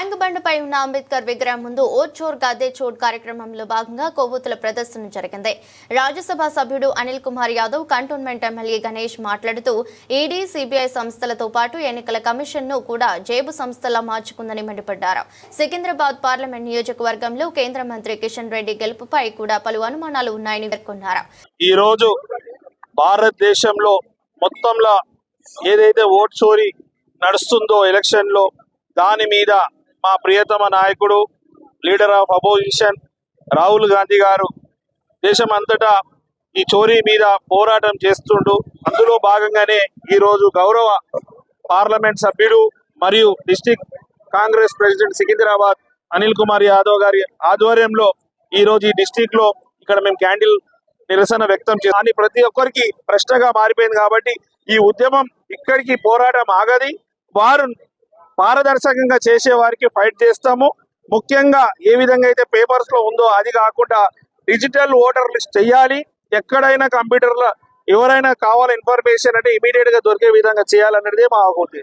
Tank బండ్పై ఉన్న అంబేద్కర్ విగ్రహం ముందు ఓ చోర్ చోట్ కార్యక్రమంలో భాగంగా కొవ్వొత్తుల ప్రదర్శన జరిగింది. రాజ్యసభ సభ్యుడు అనిల్ కుమార్ యాదవ్ కంటోన్మెంట్ ఎమ్మెల్యే గణేష్ మాట్లాడుతూ ఈడీ సిబిఐ సంస్థలతో పాటు ఎన్నికల కమిషన్ను కూడా జేబు సంస్థలా మార్చుకుందని మండిపడ్డారు. సికింద్రాబాద్ పార్లమెంట్ నియోజకవర్గంలో కేంద్ర మంత్రి కిషన్ రెడ్డి గెలుపుపై కూడా పలు అనుమానాలు ఉన్నాయని పేర్కొన్నారు. ఈ రోజు భారతదేశంలో మొత్తంలో ఏదైతే ఓట్ చోరీ నడుస్తుందో ఎలక్షన్లో దాని మీద మా ప్రియతమ నాయకుడు leader of opposition Rahul Gandhi garu దేశం అంతటా ఈ చోరీ మీద పోరాటం చేస్తుండు. అందులో భాగంగానే ఈ రోజు గౌరవ పార్లమెంట్ సభ్యుడు మరియు district congress president Secunderabad Anil Kumar Yadav గారి ఆధ్వర్యంలో ఈ రోజు ఈ డిస్టిక్లో ఇక్కడ మేము క్యాండిల్ నిరసన వ్యక్తం చేసి ప్రతి ఒక్కరికి ప్రశ్నగా మారిపోయింది కాబట్టి ఈ ఉద్యమం ఇక్కడికి పోరాటం ఆగది. వారు పారదర్శకంగా చేసే వారికి ఫైట్ చేస్తాము. ముఖ్యంగా ఏ విధంగా అయితే పేపర్స్లో ఉందో అది కాకుండా డిజిటల్ ఓటర్ లిస్ట్ చేయాలి. ఎక్కడైనా కంప్యూటర్లో ఎవరైనా కావాలి ఇన్ఫర్మేషన్ అంటే ఇమీడియట్గా దొరికే విధంగా చేయాలన్నదే మా ఉద్దేశం.